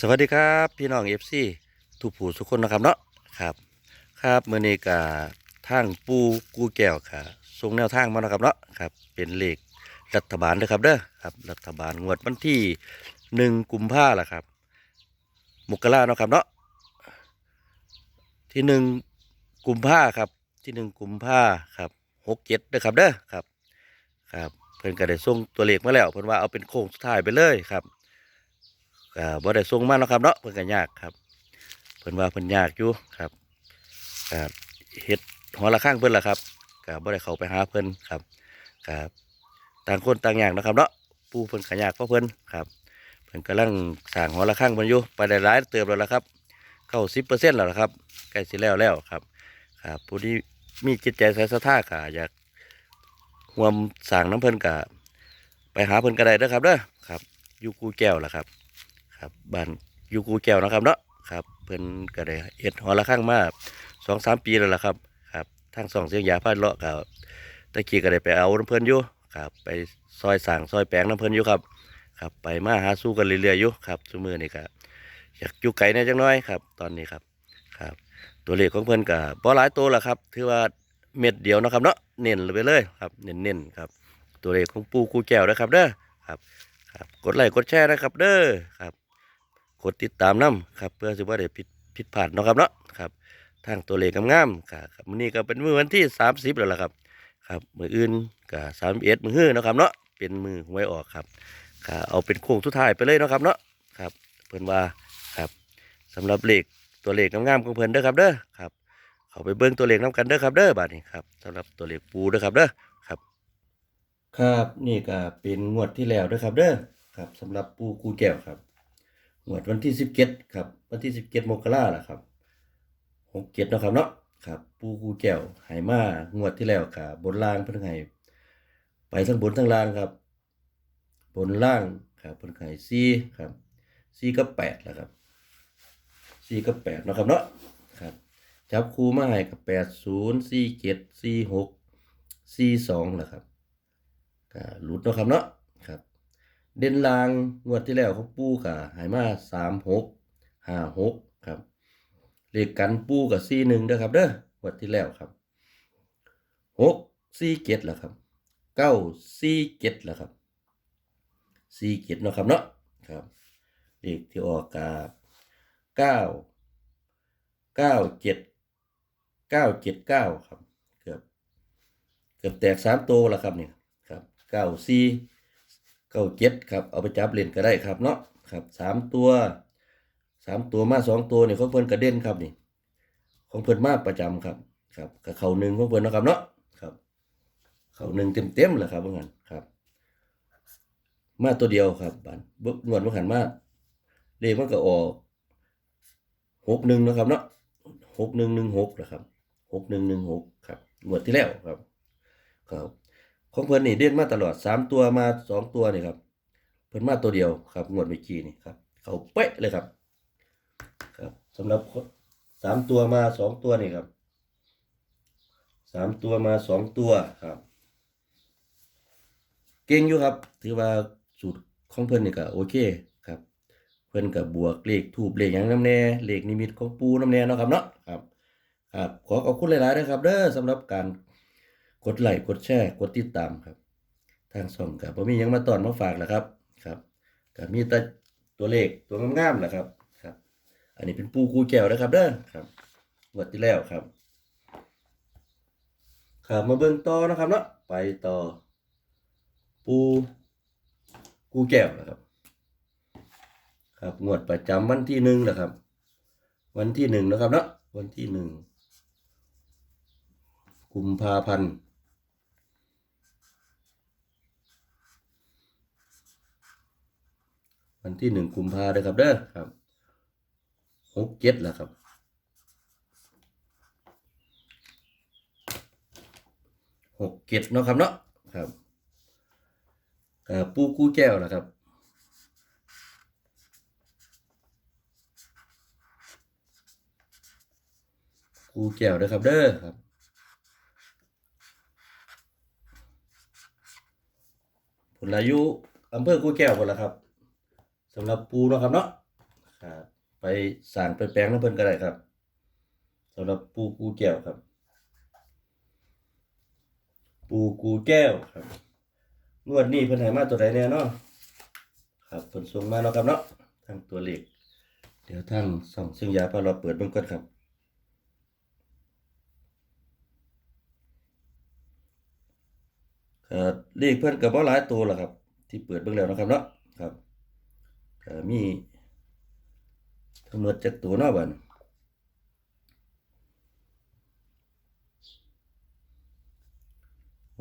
สวัสดีครับพี่น้องเอฟซีทุกผู้ทุกคนนะครับเนาะครับ ครับเมื่อนี้กาทางปูกูแก้วค่ะส่งแนวทางมานะครับเนาะครับเป็นเลขรัฐบาลนะครับเด้อครับรัฐบาลงวดวันที่หนึ่งกุมภาละครับมกราเนาะครับเนาะที่หนึ่งกุมภาครับที่หนึ่งกุมภาครับหกเจ็ดนะครับเด้อครับครับเพิ่นก็ได้ส่งตัวเลขมาแล้วเพิ่นว่าเอาเป็นโค้งสุดท้ายไปเลยครับ ก็บ่ได้ส่งมาเนาะครับเนาะเพิ่นก็ยากครับเพิ่นว่าเพิ่นยากอยู่ครับก็เฮ็ดหอละข้างเพิ่นล่ะครับก็บ่ได้เข้าไปหาเพิ่นครับก็ต่างคนต่างอย่ากเนะครับเนาะปูเพิ่นก็ยากเพราะเพิ่นครับเพิ่นกำลังสร้างหอละข้างเพิ่นอยู่ไปได้หลายเติบแล้วล่ะครับเข้า10%แล้วล่ะครับใกล้สิแล้วแล้วครับครับผู้ที่มีจิตใจใส่ศรัทธาก็อยากร่วมสร้างน้ำเพิ่นก็ไปหาเพิ่นก็ได้เด้อครับเด้อครับอยู่กูแก้วล่ะครับ ครับบ้านอยู่กูแก้วนะครับเนาะครับเพิ่นก็ได้เอ็ดหอละข้างมาสองสามปีแล้วล่ะครับครับทางสองเสียงยาพาดเลาะกับตะกี้ก็ได้ไปเอาน้ำเพิ่นอยู่ครับไปซอยสั่งซอยแปลงน้ำเพิ่นอยู่ครับครับไปมาหาสู้กันเรื่อยๆอยู่ครับซุมือนี่ก็อยากอยู่ไกลแน่จังน้อยครับ ตอนนี้ครับครับ ตัวเลขของเพิ่นก็บ่หลายตัวละครับถือว่าเม็ดเดียวนะครับเนาะเน้นไปเลยครับเน้นๆครับ ตัวเลขของปูกูแก้วนะครับเด้อครับครับ กดไลค์กดแชร์นะครับเด้อครับ ดติดตามน้ำครับ เพื่อสิว่าได้ผิดผิดพลาดเนาะครับเนาะครับทางตัวเลขงามๆครับครับมื้อนี้ก็เป็นมื้อวันที่ 30 แล้วล่ะครับ ครับมื้ออื่นก็31มื้อฮื้อเนาะครับเนาะเป็นมือหวยออกครับก็เอาเป็นโค้งสุดท้ายไปเลยเนาะครับเนาะครับ เพิ่นว่าครับสำหรับเลขตัวเลขงามๆของเพิ่นเด้อครับเด้อครับเขาไปเบิ่งตัวเลขนํกันเด้อครับเด้อบัดนี้ครับสำหรับตัวเลขปูเด้อครับเด้อครับ ครับนี่ก็เป็นงวดที่แล้วเด้อครับเด้อครับสำหรับปูกูแก้วครับ งวดวันที่สิบเจ็ดครับ วันที่สิบเจ็ดมกราล่ะครับหกเจ็ดนะครับเนาะครับ ปูกูแก้วหายมางวดที่แล้วกับบนล่างเพิ่นให้ไปทั้งบนทั้งล่างครับ บนล่างครับเพิ่นให้สี่ครับสี่กับแปดแหละครับสี่กับแปดนะครับเนาะครับจับคู่มาให้กับแปดศูนย์สี่เจ็ดสี่หกสี่สองแหละครับก็หลุดนะครับเนาะ เด่นลางงวดที่แล้วเขาปูกับหายมาสามหกห้าหกครับเลขกันปูกับสี่หนึ่งเด้อครับเด้องวดที่แล้วครับหกสี่เจ็ดแหละครับเก้าสี่เจ็ดแหละครับสี่เจ็ดเนาะครับเนาะครับเลขที่ออกกาเก้าเก้าเจ็ดเก้าเจ็ดเก้าครับเกือบเกือบแตกสามตัวแล้วครับเนี่ยครับเก้าสี่เก้าเจ็ดครับเอาไปจับเล่นก็ได้ครับเนาะครับสามตัวสามตัวมาสองตัวเนี่ยของเพิ่นกระเด็นครับนี่ ของเพิ่นมาประจำครับ ครับกับเขาหนึ่งของเพิ่นนะครับเนาะครับ เขาหนึ่งเต็มเต็มเลยครับว่างั้นครับ มาตัวเดียวครับบันบิกงวดว่าหันมาเลขมันก็ออกหกหนึ่งนะครับเนาะหกหนึ่งหนึ่งหกนะครับหกหนึ่งหนึ่งหกครับงวดที่แล้วครับครับ ของเพิ่นนี่เด่นมาตลอดสามตัวมาสองตัวนี่ครับเพิ่นมาตัวเดียวครับงวดเมื่อกี้นี่ครับ เขาเป๊ะเลยครับ ครับสำหรับสามตัวมาสองตัวนี่ครับสามตัวมาสองตัวครับ เก่งอยู่ครับ ถือว่าสูตรของเพิ่นนี่ก็โอเคครับ เพิ่นก็บบวกเลขทูบเลขยังน้ำแน่เลขนิมิตของปูน้ำแน่เนาะครับเนาะครับครับขอขอบคุณหลายๆนะครับ เด้อสำหรับการ กดไลค์กดแชร์กดติดตามครับ ทางช่องกับผมมียังมาตอนมาฝากแหละครับครับก็มีแต่ตัวเลขตัวงามๆแหละครับครับ อันนี้เป็นปูกูแก้วนะครับเด้อครับงวดที่แล้วครับครับมาเบิ่งต่อนะครับเนาะไปต่อ ปูกูแก้วนะครับ ครับงวดประจำวันที่หนึ่งนะครับ วันที่หนึ่งนะครับเนาะวันที่หนึ่งกุมภาพันธ์ วันที่หนึ่งกุมภาเลยครับเด้อครับหกเจ็ดแล้วครับหกเจ็ดเนาะครับเนาะครับปูกู้แก้วนะครับกูแก้วเด้อครับเด้อครับผลอายุอำเภอกูแก้วหมดแล้วครับ สำหรับปูเนาะครับเนาะครับไปสร้างไปแปลงน้ำเพิ่นก็ได้ครับสำหรับปูกูแก้วครับ ปูกูแก้วครับงวดนี้เพิ่นให้มาตัวใดแน่เนาะครับเพิ่นส่งมาเนาะครับเนาะทางตัวเลขเดี๋ยวทางส่องซึ่งยาพาเราเปิดเบิ่งก่อนครับก็เลขเพิ่นก็บ่หลายตัวหรอกครับ ที่เปิดเบิ่งแล้วเนาะครับเนาะครับก็ มีทั้งหมดจักตัวเนาะบัดนี้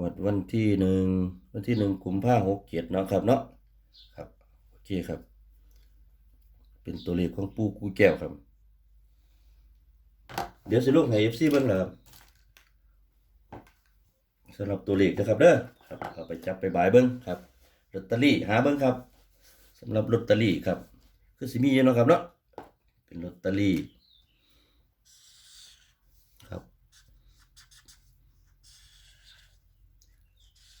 วันวันที่หนึ่งวันที่หนึ่งกุมภาหกเจ็ดเนาะครับเนาะครับโอเคครับ เป็นตัวเลขของปูกูแก้วครับ เดี๋ยวสิลงให้ FC เบิ่งแล้วครับสำหรับตัวเลขนะครับเด้อครับเอาไปจับไปบายเบิ้งครับลอตเตอรี่หาเบิ้งครับำหรับลอตเตอรี่ครับ คือสิมีอยู่เนาะครับเนาะเป็นลอตเตอรี่ครับ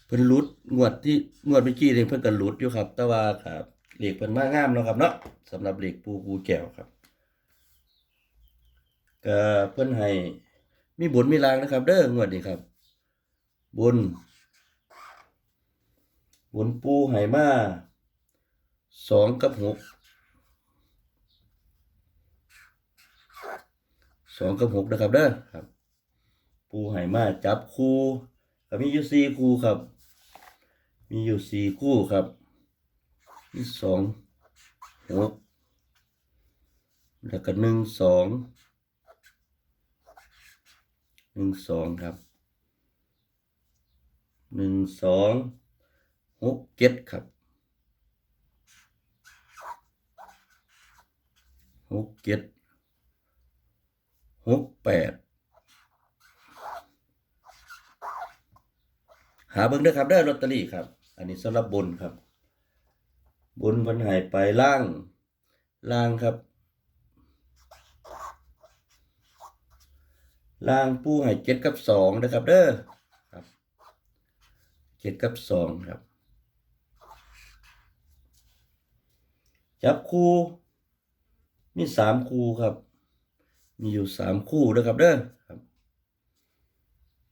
เพิ่นลุดงวดที่งวดเมื่อกี้นี่เพิ่นก็หลุดอยู่ครับ แต่ว่าครับเหลขเพิ่นมากงามเนาะครับเนาะสำหรับเหลขปูกูแก้วครับก็เพิ่นให้มีบุญมีลางนะครับ เด้องวดนี้ครับบนบนปูไหมา สองกับหกสองกับหกนะครับเด้อครับ ปูไหมาจับคู่ก็มีอยู่สี่คู่ครับ มีอยู่สี่คู่ครับมีสองหกแล้วก็หนึ่งสองหนึ่งสองครับหนึ่งสองหกเจ็ดครับ หกเจ็ดหกแปดหาเบิ่งด้อครับได้ลอตเตอรี่ครับ อันนี้สำหรับบนครับ บนวันหายไปล่าง ล่างครับ ล่างปูหายเจ็ดกับสองนะครับเด้อครับเจ็ดกับสองครับ จับคู่ มีสามคู่ครับ มีอยู่สามคู่นะครับเด้อครับ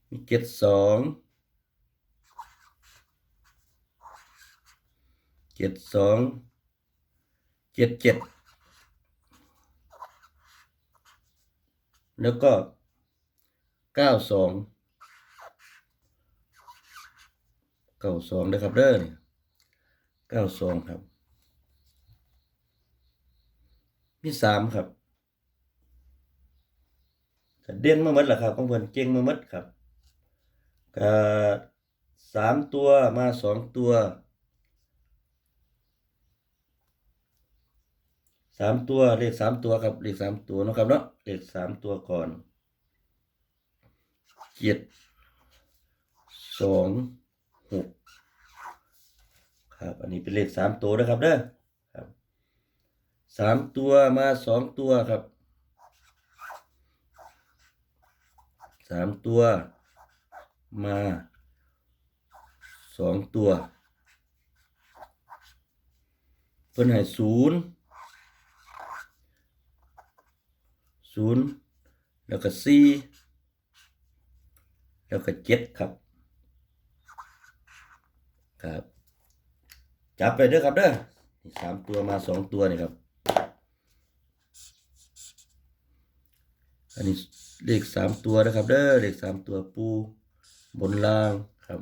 มีเจ็ดสองเจ็ดสองเจ็ดเจ็ดแล้วก็เก้าสองเก้าสองนะครับเด้อเก้าสองครับ มีสามครับกเด่นมาหมดแหละครับของเพิ่อนเก่งมาหมดครับก็สามตัวมาสองตัวสามตัวเลขสามตัวครับเลขสามตัวนะครับเนาะเลขสามตัวก่อนเจ็ดสองหกครับ อันนี้เป็นเลขสามตัวนะครับเด้อ สามตัวมาสองตัวครับสามตัวมาสองตัว เพิ่นให้ศูนย์ศูนย์แล้วก็สี่แล้วก็เจ็ดครับ ครับ จับไปเด้อครับเด้อสามตัวมาสองตัวนี่ครับ นนี้เลขสามตัวนะครับ เด้อเลขสามตัวปูบนล่างครับ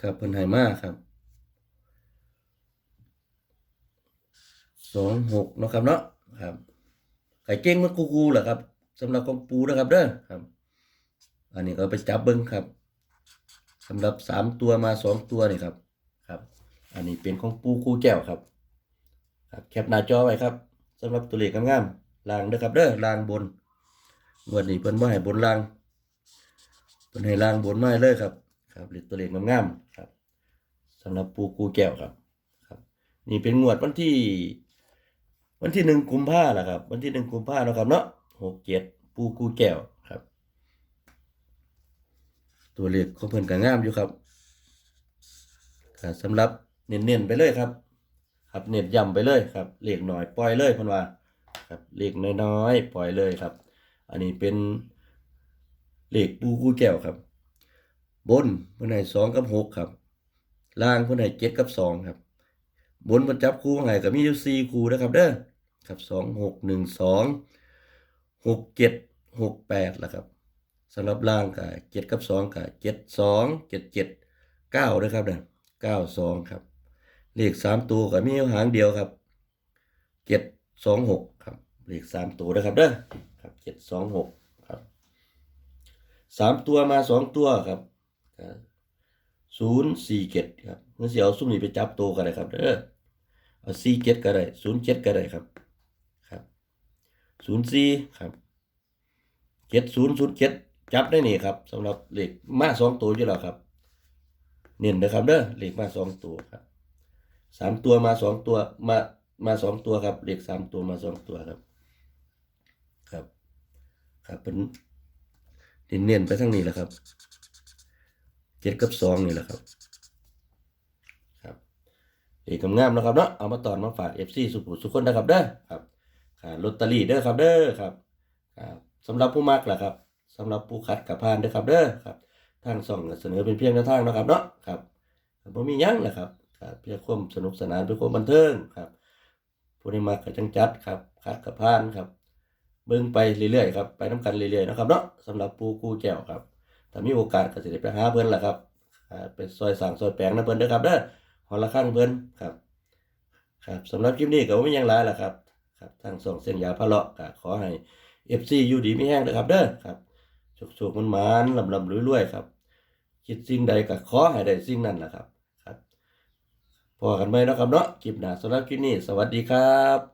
ครับเพิ่นให้มากครับสองหกเนาะครับเนาะครับไก่เก้งมันกูกูเหรอครับสำหรับของปูนะครับเด้อครับ อันนี้ก็ไปจับเบิ้งครับสำหรับสามตัวมาสองตัวนี่ครับ อันนี้เป็นของปูกูแก้วครับ ครับแคปหน้าจอไว้ครับสำหรับตัวเลขงามๆลางเด้อครับเด้อลางบนงวดนี้เพิ่นบ่ให้บนลางเพิ่นให้ลางบนมาให้เลยครับ ครับเลขตัวเลขงามๆครับสำหรับปูกูแก้วครับ ครับ นี่เป็นงวดวันที่ วันที่หนึ่งกุมภาแหละครับ วันที่หนึ่งกุมภาเนาะครับเนาะหกเจ็ดปูกูแก้วครับ ตัวเลขของเพิ่นก็งามอยู่ครับสำหรับ เน้นๆไปเลยครับ ครับเน้นย้ำไปเลยครับเลขหน่อยปล่อยเลยพิ่นว่าครับเลขน้อยๆปล่อยเลยครับ อันนี้เป็นเลขปูกู้แก้วครับ บนเพิ่นให้สองกับหกครับ ล่างเพิ่นให้เจ็ดกับสองครับ บนเพิ่นจับคู่ให้ก็มีอยู่สี่คู่นะครับเด้อครับสองหกหนึ่งสองหกเจ็ดหกแปดละครับสำหรับล่างก็เจ็ดกับสองก็เจ็ดสองเจ็ดเจ็ดเก้าด้วยครับเนี่ยเก้าสองครับ เลขสามตัวก็มีอยู่หางเดียวครับเจ็ดสองหกครับเลขสามตัวนะครับเด้อครับเจ็ดสองหกครับสามตัวมาสองตัวครับศูนย์สี่เจ็ดครับเมื่อเสียวซุ่มนี้ไปจับตัวกันเลยครับเด้อเอาสี่เจ็ดก็ได้ศูนย์เจ็ดก็ได้ครับครับศูนย์สี่ครับเจ็ดศูนย์ศูนย์เจ็ดจับได้นี่ครับสำหรับเลขมาสองตัวอยู่แล้วครับ เน้นนะครับเด้อเลขมาสองตัวครับ สามตัวมาสองตัวมามาสองตัวครับเลขสามตัวมาสองตัวครับ ครับ ครับเป็นเน้นๆไปทั้งนี้แหละครับเจ็ดกับสองนี่แหละครับ ครับเลขงามนะครับเนาะเอามาตอนมาฝากเอฟซีสุขุมสุขคนนะครับเด้อครับค่ะลอตเตอรี่เด้อครับเด้อครับครับสำหรับผู้มักแหละครับสำหรับผู้คัดกับพานเด้อครับเด้อครับทางส่องเสนอเป็นเพียงแนวทางนะครับเนาะครับบ่มียังแหละครับ ครับเพื่อความสนุกสนานเพื่อความบันเทิงครับผู้ใดมักก็จังจัดครับคัดกับพานครับ เบิ่งไปเรื่อยๆครับไปน้กันเรื่อยๆนะครับเนาะสำหรับปูกูแก้วครับถ้ามีโอกาสก็สิได้ไปหาเพิ่นล่ะครับอ่าไปซอยสั่งซอยแปลงนะเพิ่นเด้อครับเด้อหอละข้างเพิ่นครับ ครับสำหรับคลิปนี้ก็บ่มีหยังหลายล่ะครับครับทางส่งเส้นยาพะเลาะก็ขอให้ FC อยู่ดีไมีแห้งเด้อครับเด้อครับโชคๆมันๆลำๆรวยๆครับคิดสิ่งใดก็ขอให้ได้สิ่งนั้นแหละครับ พอกันไหมนะครับเนาะคลิปหน้าสำหรับคลิปนี้ สวัสดีครับ